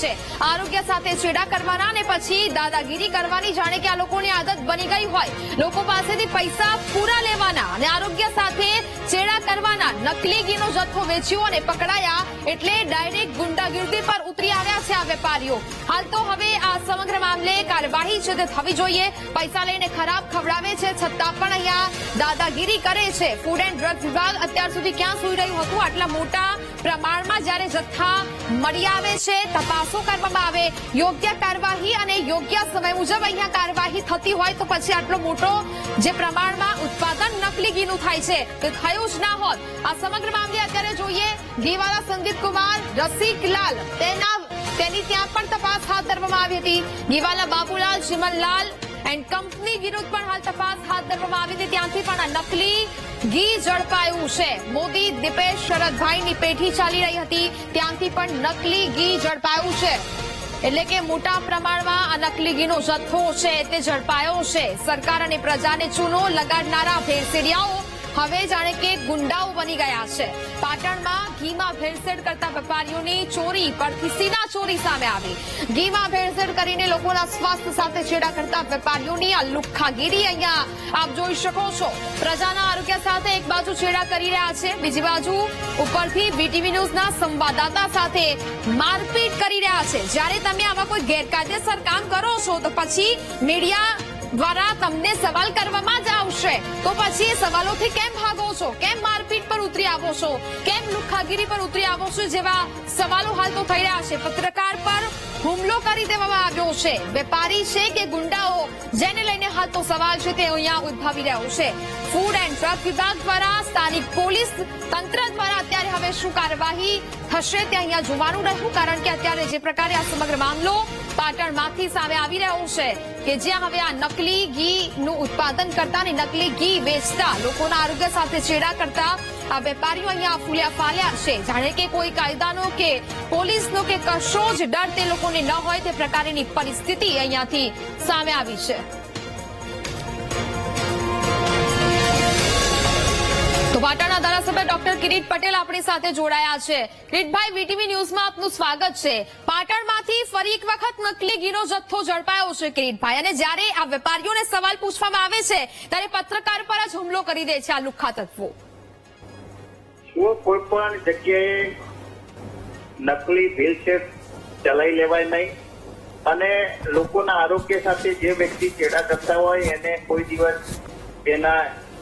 છે. આરોગ્ય સાથે ચેડા કરવાના અને પછી દાદાગીરી કરવાની જાણે કે આ લોકોની આદત બની ગઈ હોય. લોકો પાસેથી પૈસા પૂરા લેવાના અને આરોગ્ય સાથે ચેડા કરવાના નકલી ઘીનો જથ્થો વેચ્યો અને પકડાયા એટલે ડાયરેક્ટ ગુંડાગીર્દી પર ઉતરી આવ્યા છે આ વેપારીઓ. હાલ તો હવે આ સમગ્ર મામલે કાર્યવાહી છે તે થવી જોઈએ. પૈસા લઈને ખરાબ ખવડાવે છે છતાં પણ અહીંયા દાદાગીરી કરે છે. ફૂડ એન્ડ ડ્રગ વિભાગ અત્યાર સુધી ક્યાં સુઈ રહ્યું હતું? આટલા મોટા પ્રમાણમાં જ્યારે જથ્થા મળી આવે છે, તપાસો કરવામાં આવે. યોગ્ય કાર્યવાહી અને યોગ્ય સમય મુજબ અહીંયા કાર્યવાહી થતી હોય તો પછી આટલો મોટો જે પ્રમાણમાં ઉત્પાદન નકલી ઘીનું થાય છે તે થયું જ ના હોત. આ સમગ્ર મામલે અત્યારે જોઈએ ઘીવાલા સંદીપ કુમાર રસિકલાલ તેના તેની ત્યાં પણ તપાસ હાથ ધરવામાં આવી હતી. ઘીવાલા બાબુલાલ ચિમનલાલ એન્ડ કંપની વિરુદ્ધ પણ હાલ તપાસ હાથ ધરવામાં આવી હતી. ત્યાંથી પણ નકલી ઘી ઝડપાયું છે. મોદી, દીપેશ, શરદભાઈની પેઠી ચાલી રહી હતી. ત્યાંથી પણ નકલી ઘી ઝડપાયું છે. એટલે કે મોટા પ્રમાણમાં આ નકલી ઘીનો જથ્થો છે, તે ઝડપાયો છે. સરકાર અને પ્રજાને ચૂનો લગાડનારા ભેળસેડિયાઓ હવે જાણે કે ગુંડાઓ બની ગયા છે. પાટણમાં ઘીમાં ભેળસેળ કરતા વેપારીઓની ચોરી પરથી સીધા ચોરી સામે આવી. ઘીમાં ભેળસેળ કરીને લોકોના સ્વાસ્થ્ય સાથે છેડા કરતા વેપારીઓની આ લુખ્ખાગીરી અહીંયા આપ જોઈ શકો છો. પ્રજાના આરોગ્ય સાથે એક બાજુ છેડા કરી રહ્યા છે, બીજી બાજુ ઉપરથી બીટીવી ન્યૂઝના સંવાદદાતા સાથે મારપીટ કરી રહ્યા છે. જ્યારે તમે આવા કોઈ ગેરકાયદેસર કામ કરો છો, તો પછી મીડિયા દ્વારા તમને સવાલ કરવામાં જ આવશે. તો પછી એ સવાલોથી કેમ ભાગો છો? કેમ મારપીટ પર ઉતરી આવો છો? કેમ લુખાગીરી પર ઉતરી આવો છો જેવા સવાલો હાલ તો થઈ રહ્યા છે? પત્રકાર પર હુમલો કરી દેવામાં આવ્યો છે. વેપારી છે કે ગુંડાઓ? જેને લઈને હાલ તો સવાલ છે તે અહીંયા ઉદભાવી રહ્યો છે. ફૂડ એન્ડ ડ્રગ વિભાગ દ્વારા સ્થાનિક પોલીસ તંત્ર દ્વારા અત્યારે હવે શું કાર્યવાહી થશે તે અહીંયા જોવાનું રહ્યું, કારણ કે અત્યારે જે પ્રકારે આ સમગ્ર મામલો પાટણમાંથી સામે આવી રહ્યું છે કે જ્યાં હવે આ નકલી ઘી નું ઉત્પાદન કરતા અને નકલી ઘી વેચતા લોકોના આરોગ્ય સાથે છેડા કરતા આ વેપારીઓ અહીંયા ફૂલ્યા ફાલ્યા છે. જાણે કે કોઈ કાયદાનો કે પોલીસનો કે કશો જ ડર તે લોકોને ન હોય તે પ્રકારની પરિસ્થિતિ અહીંયાથી સામે આવી છે. ડોક્ટર કિરીટ પટેલ આપણી સાથે જોડાયા છે. કિરીટભાઈ, વીટીવી ન્યૂઝમાં આપનું સ્વાગત છે. પાટણમાંથી ફરી એક વખત નકલી ઘીનો જથ્થો ઝડપાયો છે કિરીટભાઈ. અને જ્યારે આ વેપારીઓને સવાલ પૂછવામાં આવે છે, ત્યારે પત્રકાર પર જ હુમલો કરી દે છે આ લુખ્ખા તત્વો. કોઈ પણ જગ્યાએ નકલી ભેળસેળ ચલાવી લેવાય નહીં? અને લોકોના આરોગ્ય સાથે જે વ્યક્તિ ચેડા કરતા હોય, એને કોઈ દિવસ એના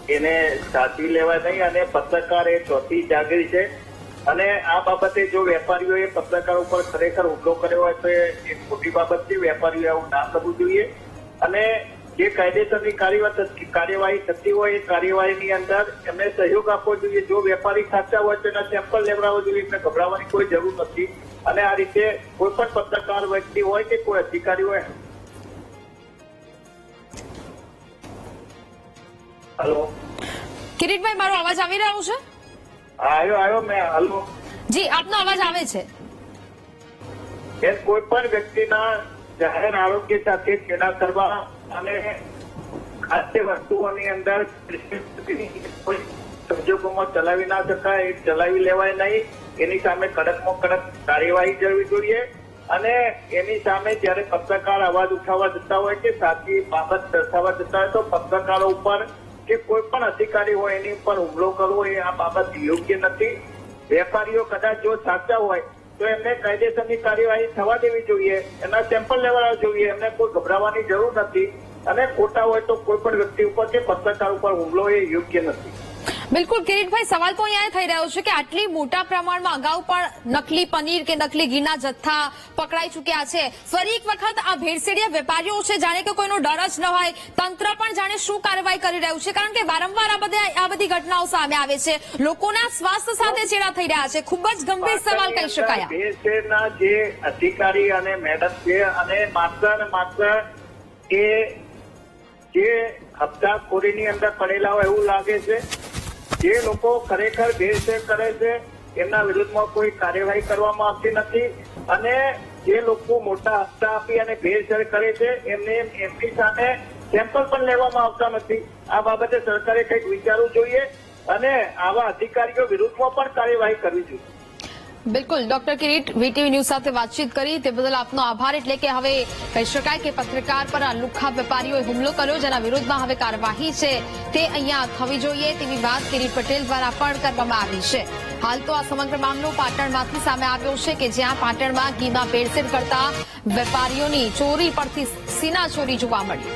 એને સાચવી લેવા નહીં અને પત્રકાર એ ચોથી જાગીર છે. અને આ બાબતે જો વેપારીઓએ પત્રકાર ઉપર ખરેખર હુમલો કર્યો હોય તો એ ખોટી બાબત છે, વેપારીઓ આવું ના કરવું જોઈએ. અને જે કાયદેસરની કાર્યવાહી કાર્યવાહી થતી હોય એ કાર્યવાહીની અંદર એમને સહયોગ આપવો જોઈએ. જો વેપારી સાચા હોય તો એના સેમ્પલ લેવડાવવા જોઈએ. એમને ગભરાવાની કોઈ જરૂર નથી. અને આ રીતે કોઈ પણ પત્રકાર વ્યક્તિ હોય કે કોઈ અધિકારી હોય હલો કિરીટભાઈ મારો અવાજ આવી રહ્યો છે? આવ્યો આવ્યો મેં. હલો જી આપનો અવાજ આવે છે. એ કોઈ પણ વ્યક્તિના જાહેર આરોગ્ય સાથે છેડા કરવા અને ખાદ્ય વસ્તુઓની અંદર સંજોગોમાં ચલાવી ના શકાય એ ચલાવી લેવાય નહીં. એની સામે કડકમાં કડક કાર્યવાહી કરવી જોઈએ અને એની સામે જ્યારે પત્રકાર અવાજ ઉઠાવવા જતા હોય કે સાચી બાબત દર્શાવવા જતા હોય તો પત્રકારો ઉપર કે કોઈ પણ અધિકારી હોય, એની ઉપર હુમલો કરવો એ આ બાબત યોગ્ય નથી. વેપારીઓ કદાચ જો સાચા હોય, તો એમને કાયદેસરની કાર્યવાહી થવા દેવી જોઈએ. એના સેમ્પલ લેવા જોઈએ. એમને કોઈ ગભરાવાની જરૂર નથી. અને ખોટા હોય તો કોઈ પણ વ્યક્તિ ઉપર કે પત્રકાર ઉપર હુમલો એ યોગ્ય નથી. બિલકુલ કિરીટભાઈ સવાલ તો અહીંયા થઈ રહ્યો છે કે આટલી મોટા પ્રમાણમાં અગાઉ પણ નકલી પનીર કે નકલી ઘીના જથ્થા પકડાઈ ચૂક્યા છે. ફરી એક વખત આ ભેળસેડિયા વેપારીઓ છે જાણે કે કોઈનો ડર જ ન હોય. તંત્ર પણ જાણે શું કાર્યવાહી કરી રહ્યું છે કારણ કે વારંવાર આ બધા આ બધી ઘટનાઓ સામે આવે છે. લોકોના સ્વાસ્થ્ય સાથે ચેડા થઈ રહ્યા છે. ખૂબ જ ગંભીર સવાલ કહી શકાય. ભેળસેળના જે અધિકારી અને મેડમ છે અને માત્ર માત્ર એ જે હપ્તાખોરીની અંદર પડેલા હોય એવું લાગે છે. જે લોકો ખરેખર ભેળસેળ કરે છે, એમના વિરુદ્ધમાં કોઈ કાર્યવાહી કરવામાં આવતી નથી. અને જે લોકો મોટા હપ્તા આપી અને ભેળસેળ કરે છે, એમને એમની સામે સેમ્પલ પણ લેવામાં આવતા નથી. આ બાબતે સરકારે કંઈક વિચારવું જોઈએ અને આવા અધિકારીઓ વિરુદ્ધમાં પણ કાર્યવાહી કરવી જોઈએ. બિલકુલ, ડોક્ટર કિરીટ, વીટીવી ન્યૂઝ સાથે વાતચીત કરી. તે બદલ આપનો આભાર, એટલે કે હવે કહી શકાય કે પત્રકાર પર આ લુખ્ખા વેપારીઓએ હુમલો કર્યો, જેના વિરોધમાં હવે કાર્યવાહી છે. તે અહીંયા થવી જોઈએ તેવી વાત કિરીટ પટેલ દ્વારા પણ કરવામાં આવી છે. હાલ તો આ સમગ્ર મામલો પાટણમાંથી સામે આવ્યો છે કે જ્યાં પાટણમાં ઘીમાં ભેળસેળ કરતા વેપારીઓની ચોરી પરથી સીના ચોરી જોવા મળી.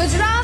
ગુજરાત